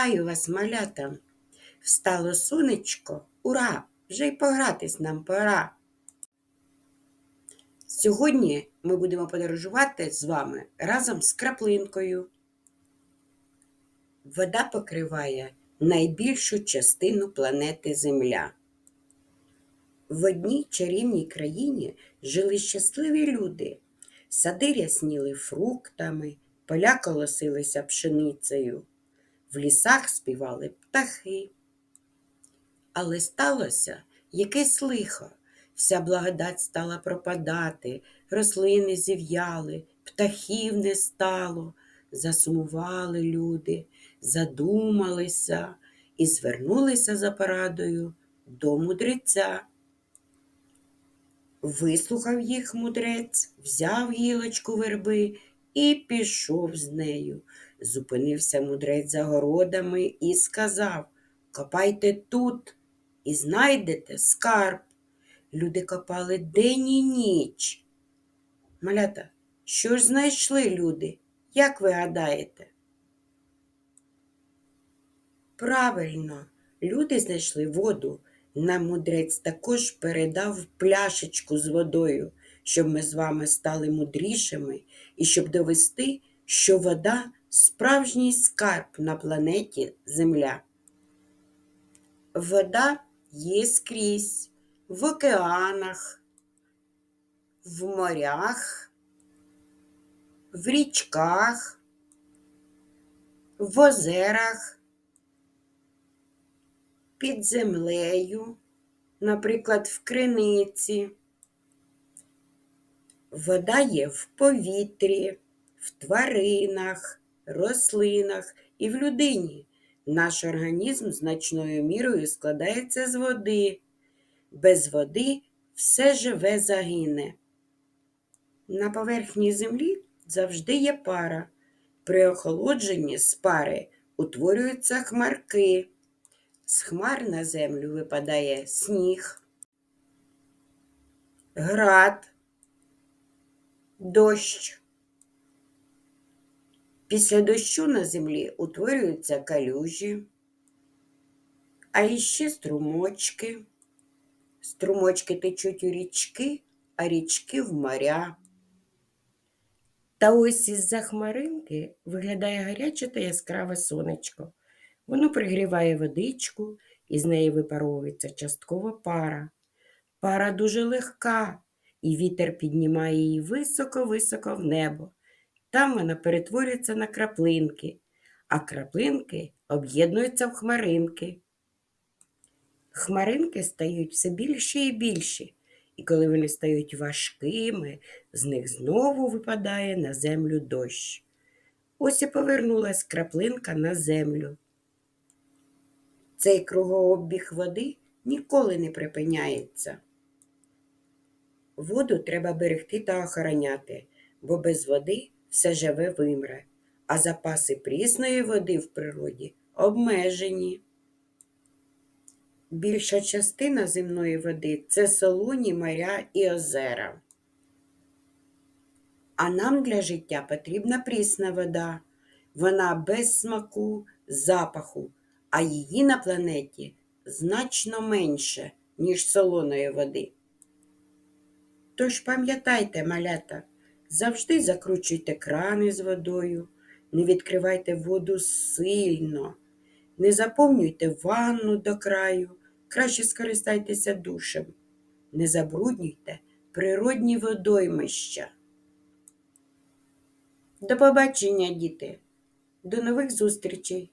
Вітаю вас, малята! Встало сонечко, ура! Вже й погратись нам пора. Сьогодні ми будемо подорожувати з вами разом з краплинкою. Вода покриває найбільшу частину планети Земля. В одній чарівній країні жили щасливі люди. Сади рясніли фруктами, поля колосилися пшеницею, в лісах співали птахи. Але сталося якесь лихо. Вся благодать стала пропадати, рослини зів'яли, птахів не стало, засумували люди, задумалися і звернулися за порадою до мудреця. Вислухав їх мудрець, взяв гілочку верби і пішов з нею. Зупинився мудрець за городами і сказав Копайте тут і знайдете скарб. Люди копали день і ніч. Малята, що ж знайшли люди? Як ви гадаєте? Правильно, люди знайшли воду. Нам мудрець також передав пляшечку з водою, щоб ми з вами стали мудрішими і щоб довести, що вода справжній скарб на планеті Земля. Вода є скрізь в океанах, в морях, в річках, в озерах, під землею, наприклад, в криниці. Вода є в повітрі, в тваринах, рослинах і в людині. Наш організм значною мірою складається з води. Без води все живе загине. На поверхні землі завжди є пара. При охолодженні з пари утворюються хмарки. З хмар на землю випадає сніг, град, дощ. Після дощу на землі утворюються калюжі, а іще струмочки. Струмочки течуть у річки, а річки в моря. Та ось із-за хмаринки виглядає гаряче та яскраве сонечко. Воно пригріває водичку, і з неї випаровується часткова пара. Пара дуже легка, і вітер піднімає її високо-високо в небо. Там вона перетворюється на краплинки, а краплинки об'єднуються в хмаринки. Хмаринки стають все більші і більші, і коли вони стають важкими, з них знову випадає на землю дощ. Ось і повернулась краплинка на землю. Цей кругообіг води ніколи не припиняється. Воду треба берегти та охороняти, бо без води все живе вимре, а запаси прісної води в природі обмежені. Більша частина земної води це солоні, моря і озера. А нам для життя потрібна прісна вода. Вона без смаку, запаху, а її на планеті значно менше, ніж солоної води. Тож пам'ятайте, малята, завжди закручуйте крани з водою, не відкривайте воду сильно, не заповнюйте ванну до краю, краще скористайтеся душем, не забруднюйте природні водоймища. До побачення, діти, до нових зустрічей!